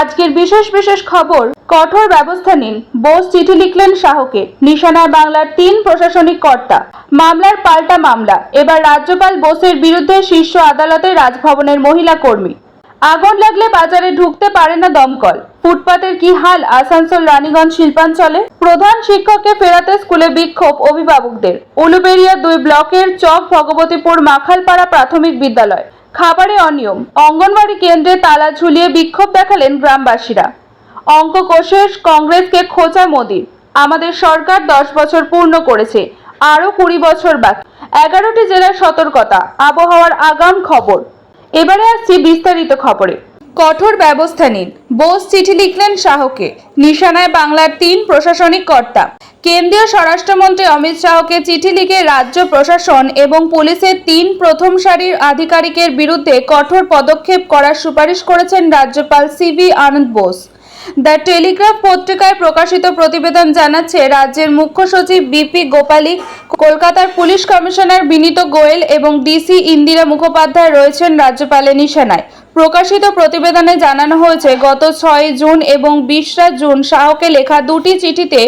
আজকের বিশেষ বিশেষ খবর, কঠোর ব্যবস্থা নিন, বোস চিঠি লিখলেন শাহকে। নিশানায় বাংলার তিন প্রশাসনিক কর্তা। মামলার পাল্টা মামলা। এবার রাজ্যপাল বোসের বিরুদ্ধে শীর্ষ আদালতে রাজভবনের মহিলা কর্মী। আগুন লাগলে বাজারে ঢুকতে পারে না দমকল। ফুটপাতের কি হাল আসানসোল রানীগঞ্জ শিল্পাঞ্চলে? প্রধান শিক্ষককে ফেরাতে স্কুলে বিক্ষোভ অভিভাবকদের। উলুবেড়িয়া দুই ব্লকের চক ভগবতীপুর মাখালপাড়া প্রাথমিক বিদ্যালয়। খাবারে অনিয়ম। অঙ্গনওয়াড়ি কেন্দ্রে তালা ঝুলিয়ে বিক্ষোভ দেখালেন গ্রামবাসীরা। অঙ্ক কোষে কংগ্রেসকে খোঁচা মোদি আমাদের সরকার দশ বছর পূর্ণ করেছে, আরও কুড়ি বছর বাকি। এগারোটি জেলার সতর্কতা, আবহাওয়ার আগাম খবর। এবারে আসছি বিস্তারিত খবরে। কঠোর ব্যবস্থা নিন। বোস চিঠি লিখলেন শাহকে। নিশানায় বাংলার তিন প্রশাসনিক কর্তা। কেন্দ্রীয় স্বরাষ্ট্রমন্ত্রী অমিত শাহকে চিঠি লিখে রাজ্য প্রশাসন এবং পুলিশের তিন প্রথম সারির আধিকারিকের বিরুদ্ধে কঠোর পদক্ষেপ করার সুপারিশ করেছেন রাজ্যপাল CV Ananda Bose. The Telegraph পত্রিকায় প্রকাশিত প্রতিবেদন জানাচ্ছে, রাজ্যের মুখ্য সচিব বিপি গোপালিক কলকাতার পুলিশ কমিশনার বিনীত গোয়েল এবং ডিসি ইন্দিরা মুখোপাধ্যায় রয়েছেন রাজ্যপালের নিশানায়। প্রকাশিত প্রতিবেদনে জানানো হয়েছে, গত ছয় জুন এবং বিশরা জুন শাহকে লেখা দুটি চিঠিতে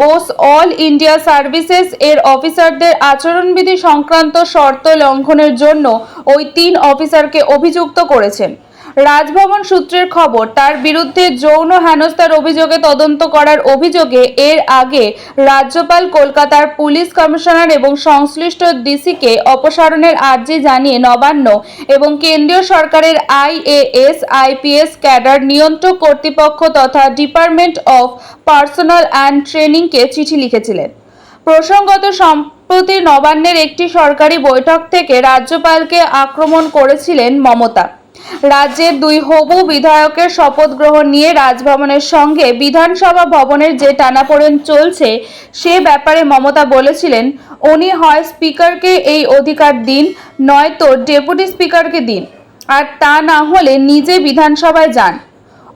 বোস অল ইন্ডিয়া সার্ভিসেস এর অফিসারদের আচরণবিধি সংক্রান্ত শর্ত লঙ্ঘনের জন্য ওই তিন অফিসারকে অভিযুক্ত করেছেন। রাজভবন সূত্রের খবর, তার বিরুদ্ধে যৌন হেনস্থার অভিযোগে তদন্ত করার অভিযোগে এর আগে রাজ্যপাল, কলকাতার পুলিশ কমিশনার এবং সংশ্লিষ্ট ডিসিকে অপসারণের আর্জি জানিয়ে নবান্ন এবং কেন্দ্রীয় সরকারের আইএএস, আইপিএস ক্যাডার নিয়ন্ত্রক কর্তৃপক্ষ তথা ডিপার্টমেন্ট অফ পার্সোনাল অ্যান্ড ট্রেনিংকে চিঠি লিখেছিলেন। প্রসঙ্গত, সম্প্রতি নবান্নের একটি সরকারি বৈঠক থেকে রাজ্যপালকে আক্রমণ করেছিলেন মমতা। রাজ্যের দুই হবু বিধায়কের শপথ গ্রহণ নিয়ে রাজভবনের সঙ্গে বিধানসভা ভবনের যে টানাপোড়েন চলছে, সে ব্যাপারে মমতা বলেছিলেন, উনি হয় স্পিকারকে এই অধিকার দিন, নয়তো ডেপুটি স্পিকারকে দিন। আর তা না হলে নিজে বিধানসভায় যান।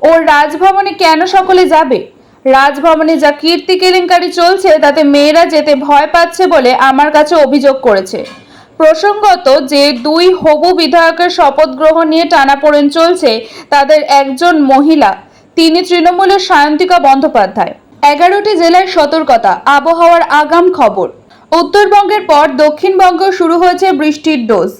ওর রাজভবনে কেন সকলে যাবে? রাজভবনে যা কীর্তি কেলেঙ্কারি চলছে, তাতে মেয়েরা যেতে ভয় পাচ্ছে বলে আমার কাছে অভিযোগ করেছে। প্রসঙ্গত যে দুই হবু বিধায়কের শপথ গ্রহণ নিয়ে টানাপোড়েন চলছে, তাদের একজন মহিলা, তিনি তৃণমূলের সায়ন্তিকা বন্দ্যোপাধ্যায়। এগারোটি জেলার সতর্কতা, আবহাওয়ার আগাম খবর। উত্তরবঙ্গের পর দক্ষিণবঙ্গ শুরু হয়েছে বৃষ্টির ডোজ।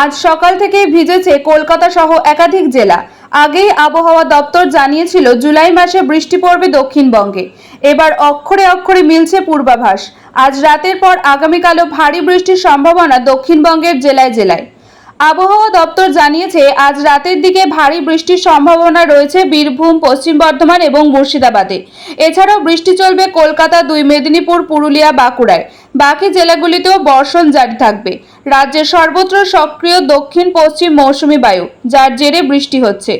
আজ সকাল থেকে ভিজেছে কলকাতা সহ একাধিক জেলা। আগেই আবহাওয়া দপ্তর জানিয়েছিল জুলাই মাসে বৃষ্টি পড়বে দক্ষিণবঙ্গে। এবার অক্ষরে অক্ষরে মিলছে পূর্বাভাস। আজ রাতের পর আগামীকালও ভারী বৃষ্টির সম্ভাবনা দক্ষিণবঙ্গের জেলায় জেলায়। আবহাওয়া দপ্তর জানিয়েছে, আজ রাতের দিকে ভারী বৃষ্টির সম্ভাবনা রয়েছে বীরভূম, পশ্চিম বর্ধমান এবং মুর্শিদাবাদে। এছাড়াও বৃষ্টি চলবে কলকাতা, দুই মেদিনীপুর, পুরুলিয়া, বাঁকুড়ায়। বাকি জেলাগুলিতেও বর্ষণ জারি থাকবে। রাজ্যের সর্বত্র সক্রিয় দক্ষিণ, পশ্চিম মৌসুমি বায়ু, যার জেরে বৃষ্টি হচ্ছে।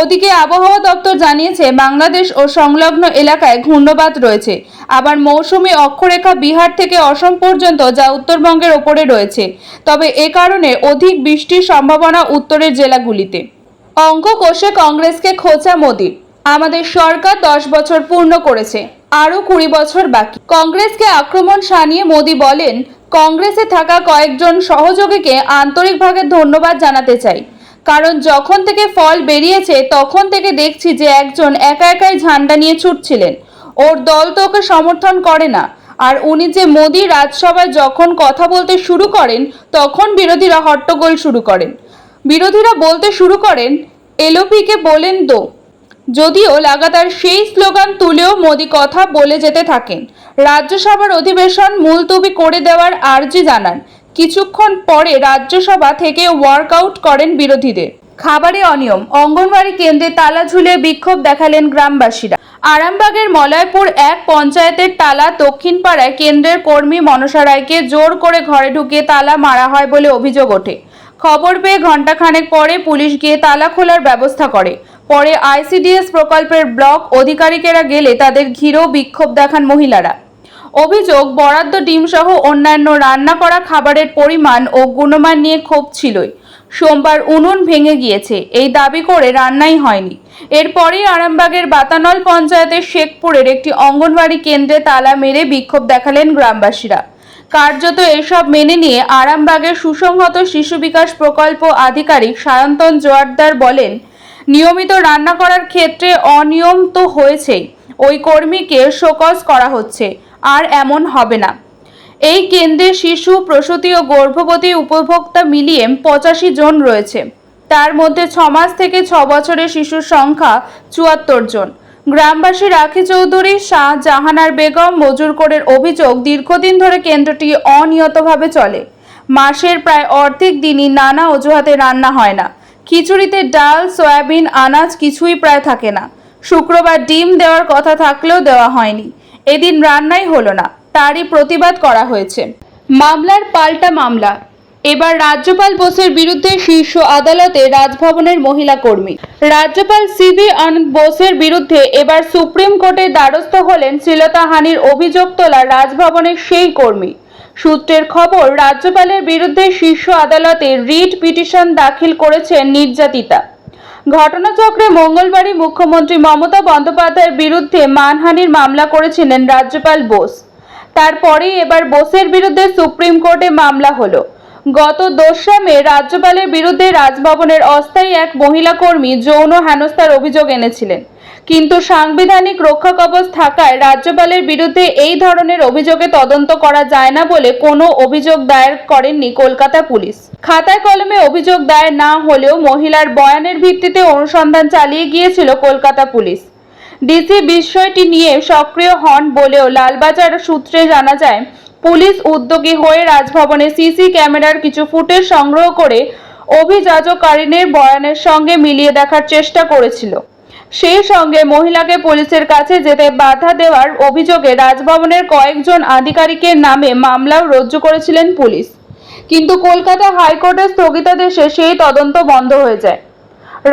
ওদিকে আবহাওয়া দপ্তর জানিয়েছে, বাংলাদেশ ও সংলগ্ন এলাকায় ঘূর্ণবাত রয়েছে। আবার মৌসুমি অক্ষরেখা বিহার থেকে অসম পর্যন্ত যা উত্তরবঙ্গের ওপরে রয়েছে। তবে এ কারণে অধিক বৃষ্টির সম্ভাবনা উত্তরের জেলাগুলিতে। অঙ্ক কোষে কংগ্রেসকে খোঁচা মোদির। আমাদের সরকার দশ বছর পূর্ণ করেছে। আরও কুড়ি বছর বাকি। কংগ্রেসকে আক্রমণ সানিয়ে মোদি বলেন, কংগ্রেসে থাকা কয়েকজন সহযোগীকে আন্তরিকভাবে ধন্যবাদ জানাতে চাই। কারণ যখন থেকে ফল বেরিয়েছে, তখন থেকে দেখছি যে একজন একা একাই ঝান্ডা নিয়ে ছুটছিলেন। ওর দল তো ওকে সমর্থন করে না। আর উনি যে মোদি রাজসভায় যখন কথা বলতে শুরু করেন, তখন বিরোধীরা হট্টগোল শুরু করেন। বিরোধীরা বলতে শুরু করেন এলোপিকে বলেন তো যদিও লাগাতার সেই স্লোগান তুলেও মোদি কথা বলে যেতে থাকেন। রাজ্যসভার অধিবেশন মুলতুবি করে দেওয়ার আর্জি জানান। কিছুক্ষণ পরে রাজ্যসভা থেকে ওয়ার্কআউট করেন বিরোধীদের। খাবারে অনিয়ম, অঙ্গনওয়াড়ি কেন্দ্রে তালা ঝুলিয়ে বিক্ষোভ দেখালেন গ্রামবাসীরা। আরামবাগের মলয়পুর এক পঞ্চায়েতের তালা দক্ষিণ পাড়ায় কেন্দ্রের কর্মী মনসা রায়কে জোর করে ঘরে ঢুকিয়ে তালা মারা হয় বলে অভিযোগ ওঠে। খবর পেয়ে ঘণ্টাখানেক পরে পুলিশ গিয়ে তালা খোলার ব্যবস্থা করে। পরে আইসিডিএস প্রকল্পের ব্লক অধিকারিকেরা গেলে তাদের ঘিরেও বিক্ষোভ দেখান মহিলারা। অভিযোগ, বরাদ্দ ডিম সহ অন্যান্য রান্না করা খাবারের পরিমাণ ও গুণমান নিয়ে ক্ষোভ ছিলই। সোমবার উনুন ভেঙে গিয়েছে, এই দাবি করে রান্নাই হয়নি। এরপরেই আরামবাগের বাতানল পঞ্চায়েতের শেখপুরের একটি অঙ্গনওয়াড়ি কেন্দ্রে তালা মেরে বিক্ষোভ দেখালেন গ্রামবাসীরা। কার্যত এসব মেনে নিয়ে আরামবাগের সুসংহত শিশু বিকাশ প্রকল্প আধিকারিক সায়ন্তন জোয়ারদার বলেন নিয়মিত রান্না করার ক্ষেত্রে অনিয়ম তো হয়েছেই। ওই কর্মীকে শোকজ করা হচ্ছে। আর এমন হবে না। এই কেন্দ্রে শিশু, প্রসূতি ও গর্ভবতী উপভোক্তা মিলিয়ে পঁচাশি জন রয়েছে। তার মধ্যে ছ মাস থেকে ছ বছরের শিশুর সংখ্যা চুয়াত্তর জন। গ্রামবাসী রাখি চৌধুরী, শাহ জাহানার বেগম মজুরকরের অভিযোগ দীর্ঘদিন ধরে কেন্দ্রটি অনিয়তভাবে চলে। মাসের প্রায় অর্ধেক দিনই নানা অজুহাতে রান্না হয় না। খিচুড়িতে ডাল, সয়াবিন, আনাজ কিছুই প্রায় থাকে না। শুক্রবার ডিম দেওয়ার কথা থাকলেও দেওয়া হয়নি। এদিন রান্নাই হলো না, তারই প্রতিবাদ করা হয়েছে। মামলার পাল্টা মামলা। এবার রাজ্যপাল বোসের বিরুদ্ধে শীর্ষ আদালতে রাজভবনের মহিলা কর্মী। রাজ্যপাল সিভি আনন্দ বোসের বিরুদ্ধে এবার সুপ্রিম কোর্টের দ্বারস্থ হলেন শ্লীলতাহানির অভিযোগ তোলা রাজভবনের সেই কর্মী। সূত্রের খবর, রাজ্যপালের বিরুদ্ধে শীর্ষ আদালতে রিট পিটিশন দাখিল করেছেন নির্যাতিতা। ঘটনাচক্রে মঙ্গলবারই মুখ্যমন্ত্রী মমতা বন্দ্যোপাধ্যায়ের বিরুদ্ধে মানহানির মামলা করেছিলেন রাজ্যপাল বোস। তারপরেই এবার বোসের বিরুদ্ধে সুপ্রিম কোর্টে মামলা হলো। গত দোসরা মে রাজ্যপালের বিরুদ্ধে রাজভবনের অস্থায়ী এক মহিলা কর্মী যৌন হেনস্থার অভিযোগ এনেছিলেন। কিন্তু সাংবিধানিক রক্ষা কবচ থাকায় রাজ্যপালের বিরুদ্ধে এই ধরনের অভিযোগে তদন্ত করা যায় না বলে কোনো অভিযোগ দায়ের করেননি কলকাতা পুলিশ। খাতায় কলমে অভিযোগ দায়ের না হলেও মহিলার বয়ানের ভিত্তিতে অনুসন্ধান চালিয়ে গিয়েছিল কলকাতা পুলিশ। ডিসি বিষয়টি নিয়ে সক্রিয় হন বলেও লালবাজার সূত্রে জানা যায়, পুলিশ উদ্যোগী হয়ে রাজভবনে সিসি ক্যামেরার কিছু ফুটেজ সংগ্রহ করে অভিযোগকারিনীর বয়ানের সঙ্গে মিলিয়ে দেখার চেষ্টা করেছিল। সেই সঙ্গে মহিলাকে পুলিশের কাছে যেতে বাধা দেওয়ার অভিযোগে রাজভবনের কয়েকজন আধিকারিকের নামে মামলাও রুজু করেছিলেন পুলিশ। কিন্তু কলকাতা হাইকোর্টের স্থগিতাদেশে সেই তদন্ত বন্ধ হয়ে যায়।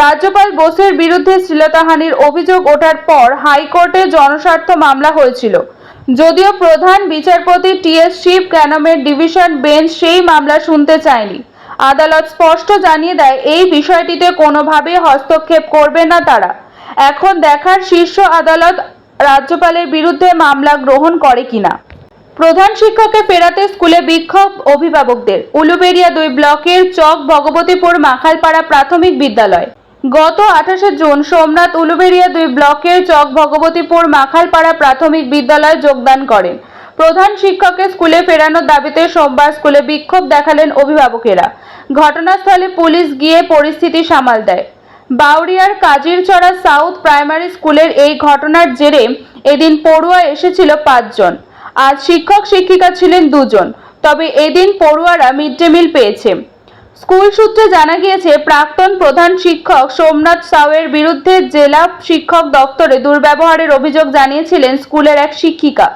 রাজ্যপাল বোসের বিরুদ্ধে শ্লীলতাহানির অভিযোগ ওঠার পর হাইকোর্টে জনস্বার্থ মামলা হয়েছিল। যদিও প্রধান বিচারপতি টিএস শিব ক্যানমের ডিভিশন বেঞ্চ সেই মামলা শুনতে চায়নি। আদালত স্পষ্ট জানিয়ে দেয়, এই বিষয়টিতে কোনোভাবেই হস্তক্ষেপ করবে না তারা। এখন দেখার শীর্ষ আদালত রাজ্যপালের বিরুদ্ধে মামলা গ্রহণ করে কিনা? প্রধান শিক্ষককে ফেরাতে স্কুলে বিক্ষোভ অভিভাবকদের। উলুবেড়িয়া দুই ব্লকের চক ভগবতীপুর মাখালপাড়া প্রাথমিক বিদ্যালয়। গত আঠাশে জুন সোমনাথ উলুবেড়িয়া দুই ব্লকের চক ভগবতীপুর মাখালপাড়া প্রাথমিক বিদ্যালয়ে যোগদান করেন। প্রধান শিক্ষককে স্কুলে ফেরানোর দাবিতে সোমবার স্কুলে বিক্ষোভ দেখালেন অভিভাবকেরা। ঘটনাস্থলে পুলিশ গিয়ে পরিস্থিতি সামাল দেয়। বাউরিয়ার কাজিরচড়া সাউথ প্রাইমারি স্কুলের এই ঘটনার জেরে এদিন পড়ুয়া এসেছিল পাঁচজন। আজ শিক্ষক শিক্ষিকা ছিলেন দুজন, তবে এদিন পড়ুয়ারা মিড ডে মিল পেয়েছে। স্কুল সূত্রে জানা গিয়েছে, প্রাক্তন প্রধান শিক্ষক সোমনাথ সাউয়ের বিরুদ্ধে জেলা শিক্ষক দপ্তরে দুর্ব্যবহারের অভিযোগ জানিয়েছিলেন স্কুলের এক শিক্ষিকা।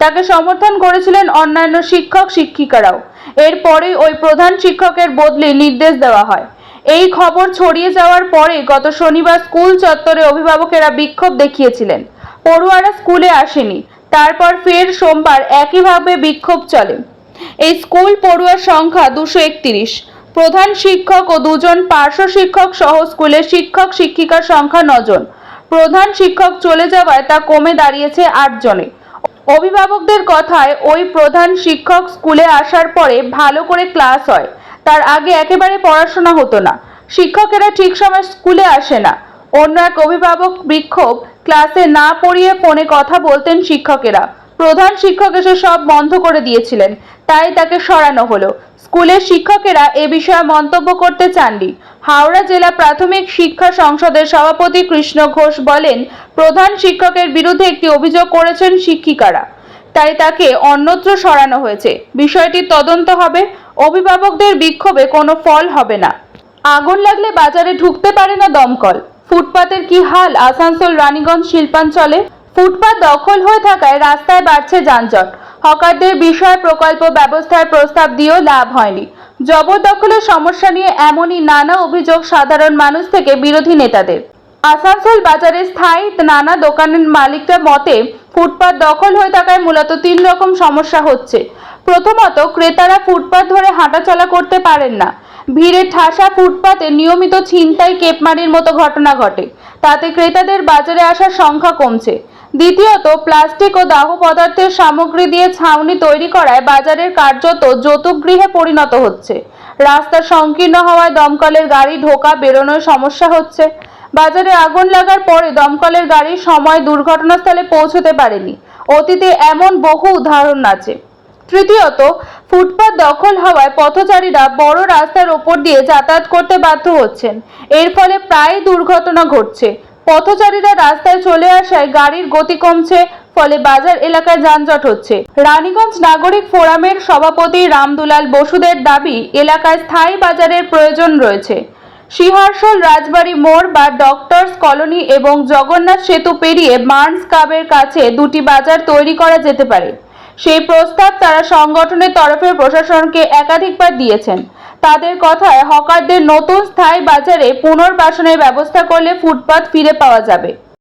তাকে সমর্থন করেছিলেন অন্যান্য শিক্ষক শিক্ষিকারাও। এরপরেই ওই প্রধান শিক্ষকের বদলি নির্দেশ দেওয়া হয়। এই খবর ছড়িয়ে যাওয়ার পরে গত শনিবার স্কুল চত্বরে অভিভাবকেরা বিক্ষোভ দেখিয়েছিলেন। পড়ুয়ারা স্কুলে আসেনি। তারপর ফের সোমবার একইভাবে বিক্ষোভ চলে। এই স্কুল পড়ুয়ার সংখ্যা দুশো একত্রিশ। প্রধান শিক্ষক ও দুজন পার্শ্ব শিক্ষক সহ স্কুলের শিক্ষক শিক্ষিকার সংখ্যা নজন। প্রধান শিক্ষক চলে যাওয়ায় তা কমে দাঁড়িয়েছে আট জনে। অভিভাবকদের কথায় ওই প্রধান শিক্ষক স্কুলে আসার পরে ভালো করে ক্লাস হয়। তার আগে একেবারে পড়াশোনা হতো না। শিক্ষকেরা ঠিক সময় স্কুলে আসে না। অন্য এক অভিভাবক বিক্ষোভ, ক্লাসে না পড়িয়ে ফোনে কথা বলতেন শিক্ষকেরা। প্রধান শিক্ষক এসে সব বন্ধ করে দিয়েছিলেন। তাই তাকে সরানো হলো। স্কুলের শিক্ষকেরা এ বিষয়ে মন্তব্য করতে চাননি। হাওড়া জেলা প্রাথমিক শিক্ষা সংসদের সভাপতি কৃষ্ণ ঘোষ বলেন, প্রধান শিক্ষকের বিরুদ্ধে একটি অভিযোগ করেছেন শিক্ষিকারা। তাই তাকে অন্যত্র সরানো হয়েছে। বিষয়টির তদন্ত হবে। অভিভাবকদের বিক্ষোভে কোনো ফল হবে না। আগুন লাগলে বাজারে ঢুকতে পারে না দমকল। ফুটপাতের কি হাল আসানসোল রানীগঞ্জ শিল্পাঞ্চলে? ফুটপাত দখল হয়ে থাকায় রাস্তায় বাড়ছে যানজট। হকারদের বিষয় প্রকল্প ব্যবস্থার প্রস্তাব দিয়েও লাভ হয়নি। জবরদখলের সমস্যা নিয়ে এমনই নানা অভিযোগ সাধারণ মানুষ থেকে বিরোধী নেতাদের। আসানসোল বাজারে স্থায়ী নানা দোকানের মালিকরা মতে, ফুটপাত দখল হয়ে থাকায় মূলত তিন রকম সমস্যা হচ্ছে। প্রথমত, ক্রেতারা ফুটপাত ধরে হাঁটাচলা করতে পারেন না। ভিড়ে ঠাসা ফুটপাতে নিয়মিত ছিনতাই, কেপমারির মতো ঘটনা ঘটে। তাতে ক্রেতাদের বাজারে আসার সংখ্যা কমছে। দ্বিতীয়ত, প্লাস্টিক ও দাহ পদার্থের সামগ্রী দিয়ে ছাউনি তৈরি করায় বাজারের কার্যত যৌতুকগৃহে পরিণত হচ্ছে। রাস্তা সংকীর্ণ হওয়ায় দমকলের গাড়ি, ঢোকা বেরোনোর সমস্যা হচ্ছে। বাজারে আগুন লাগার পরে দমকলের গাড়ির সময় দুর্ঘটনাস্থলে পৌঁছতে পারেনি। অতীতে এমন বহু উদাহরণ আছে। তৃতীয়ত, ফুটপাত দখল হওয়ায় পথচারীরা বড় রাস্তার ওপর দিয়ে যাতায়াত করতে বাধ্য হচ্ছেন। এর ফলে প্রায় দুর্ঘটনা ঘটছে। পথচারীরা রাস্তায় চলে আসায় গাড়ির গতি কমছে, ফলে বাজার এলাকায় যানজট হচ্ছে। রানীগঞ্জ নাগরিক ফোরামের সভাপতি রামদুলাল বসুদের দাবি, এলাকায় স্থায়ী বাজারের প্রয়োজন রয়েছে। সিহারশোল রাজবাড়ি মোড় বা ডক্টরস কলোনি এবং জগন্নাথ সেতু পেরিয়ে মার্নস কাবের কাছে দুটি বাজার তৈরি করা যেতে পারে। সেই প্রস্তাব তারা সংগঠনের তরফে প্রশাসনকে একাধিকবার দিয়েছেন। তাদের কথায় হকারদের নতুন স্থায়ী বাজারে পুনর্বাসনের ব্যবস্থা করলে ফুটপাত ফিরে পাওয়া যাবে।